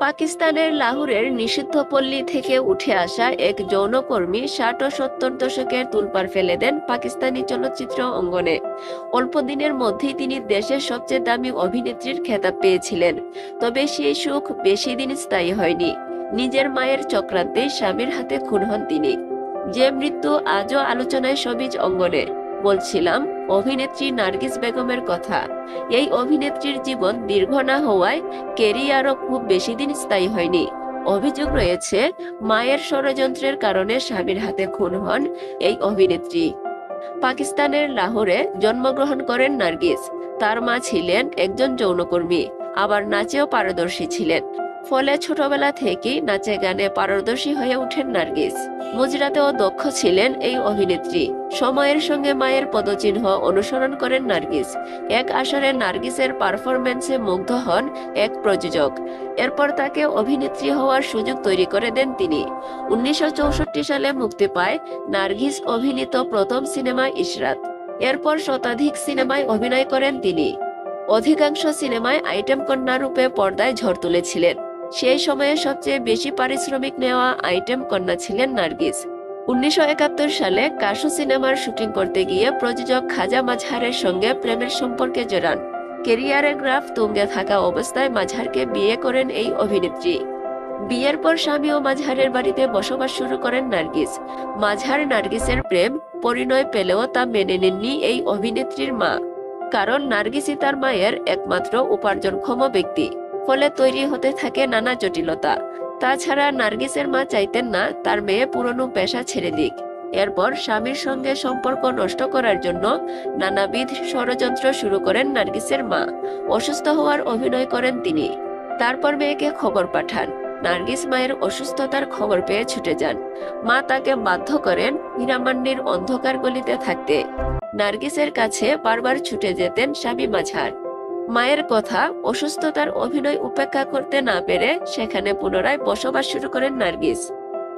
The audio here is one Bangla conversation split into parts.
পাকিস্তানের লাহোরের নিষিদ্ধ পল্লী থেকে উঠে আসা এক যৌনকর্মী ষাট ও সত্তর দশকের তুলপার ফেলে দেন পাকিস্তানি চলচ্চিত্র অঙ্গনে। অল্প দিনের মধ্যেই তিনি দেশের সবচেয়ে দামি অভিনেত্রীর খেতাব পেয়েছিলেন, তবে সেই সুখ বেশি দিন স্থায়ী হয়নি। নিজের মায়ের চক্রান্তে স্বামীর হাতে খুন হন তিনি। যে মৃত্যু আজও আলোচনায় সবিজ অঙ্গনে। বলছিলাম, অভিনেত্রী নার্গিস বেগমের কথা। এই অভিনেত্রীর জীবন দীর্ঘ না হওয়ায় কেরিয়ারও খুব বেশি দিন স্থায়ী হয়নি। অভিযোগ রয়েছে, মায়ের ষড়যন্ত্রের কারণে স্বামীর হাতে খুন হন এই অভিনেত্রী। পাকিস্তানের লাহোরে জন্মগ্রহণ করেন নার্গিস। তার মা ছিলেন একজন যৌনকর্মী, আবার নাচেও পারদর্শী ছিলেন। ফলে ছোটবেলা থেকেই নাচে গানে পারদর্শী হয়ে ওঠেন নার্গিস। মুজরাতেও দক্ষ ছিলেন এই অভিনেত্রী। সময়ের সঙ্গে মায়ের পদচিহ্ন অনুসরণ করেন নার্গিস। এক আসরে নার্গিসের পারফরমেন্সে মুগ্ধ হন এক প্রযোজক। এরপর তাকে অভিনেত্রী হওয়ার সুযোগ তৈরি করে দেন তিনি। উনিশশো চৌষট্টি সালে মুক্তি পায় নার্গিস অভিনীত প্রথম সিনেমা ইশরাত। এরপর শতাধিক সিনেমায় অভিনয় করেন তিনি। অধিকাংশ সিনেমায় আইটেম কন্যা রূপে পর্দায় ঝড় তুলেছিলেন। সেই সময়ে সবচেয়ে বেশি পারিশ্রমিক নেওয়া আইটেম কন্যা ছিলেন নার্গিস। উনিশশো একাত্তর সালে কাশু সিনেমার শুটিং করতে গিয়ে প্রযোজক খাজা মাঝহারের সঙ্গে প্রেমের সম্পর্কে জড়ান। কেরিয়ারের গ্রাফ তুঙ্গে থাকা অবস্থায় মাঝহারকে বিয়ে করেন এই অভিনেত্রী। বিয়ের পর স্বামী ও মাঝহারের বাড়িতে বসবাস শুরু করেন নার্গিস। মাঝহার নার্গিসের প্রেম পরিণয় পেলেও তা মেনে নেননি এই অভিনেত্রীর মা। কারণ নার্গিসই তার মায়ের একমাত্র উপার্জনক্ষম ব্যক্তি। ফলে তৈরি হতে থাকে নানা জটিলতা। তাছাড়া নার্গিসের মা চাইতেন না তার মেয়ে পুরনো পেশা ছেড়ে দিক। এরপর স্বামীর সঙ্গে সম্পর্ক নষ্ট করার জন্য নানাবিধ ষড়যন্ত্র শুরু করেন নার্গিসের মা। অসুস্থ হওয়ার অভিনয় করেন তিনি। তারপর মেয়েকে খবর পাঠান। নার্গিস মায়ের অসুস্থতার খবর পেয়ে ছুটে যান। মা তাকে বাধ্য করেন হীরামান্ডির অন্ধকার গলিতে থাকতে। নার্গিসের কাছে বারবার ছুটে যেতেন স্বামী মাঝার। মায়ের কথা, অসুস্থতার অভিনয় উপেক্ষা করতে না পেরে সেখানে পুনরায় বসবাস শুরু করেন নার্গিস।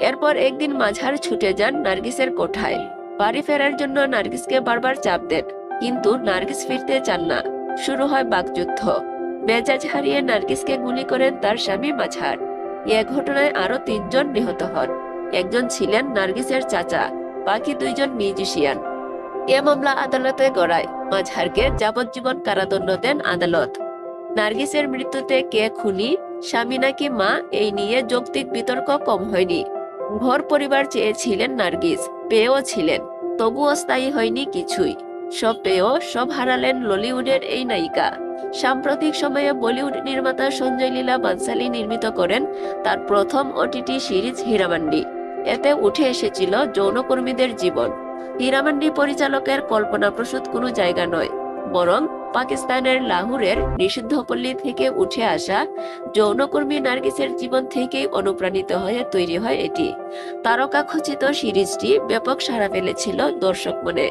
এরপর একদিন মাঝার ছুটে যান নার্গিসের কোঠায়। বাড়ি ফেরার জন্য নার্গিসকে বারবার চাপ দেন, কিন্তু নার্গিস ফিরতে চান না। শুরু হয় বাকযুদ্ধ। মেজাজ হারিয়ে নার্গিসকে গুলি করেন তার স্বামী মাঝার। এ ঘটনায় আরও তিনজন নিহত হন। একজন ছিলেন নার্গিসের চাচা, বাকি দুইজন মিউজিশিয়ান। এ মামলা আদালতে গড়ায়। মাঝহারকে যাবজ্জীবন কারাদণ্ড দেন আদালত। নার্গিসের মৃত্যুতে কে খুনি, স্বামী নাকি মা, এই নিয়ে যৌক্তিক বিতর্ক কম হয়নি। ঘর পরিবার চেয়েছিলেন নার্গিস, পেয়েও ছিলেন, তবুও স্থায়ী হয়নি কিছুই। সব পেয়েও সব হারালেন ললিউডের এই নায়িকা। সাম্প্রতিক সময়ে বলিউড নির্মাতা সঞ্জয় লীলা বানসালি নির্মিত করেন তার প্রথম ওটিটি সিরিজ হীরামান্ডি এতে উঠে এসেছিল যৌনকর্মীদের জীবন। হীরামান্ডি পরিচালকের কল্পনাপ্রসূত কোনো জায়গা নয়, বরং পাকিস্তানের লাহোরের নিষিদ্ধ পল্লী থেকে উঠে আসা যৌনকর্মী নার্গিসের জীবন থেকেই অনুপ্রাণিত হয়ে তৈরি হয় এটি। তারকা খচিত সিরিজটি ব্যাপক সাড়া ফেলেছিল দর্শক মনে।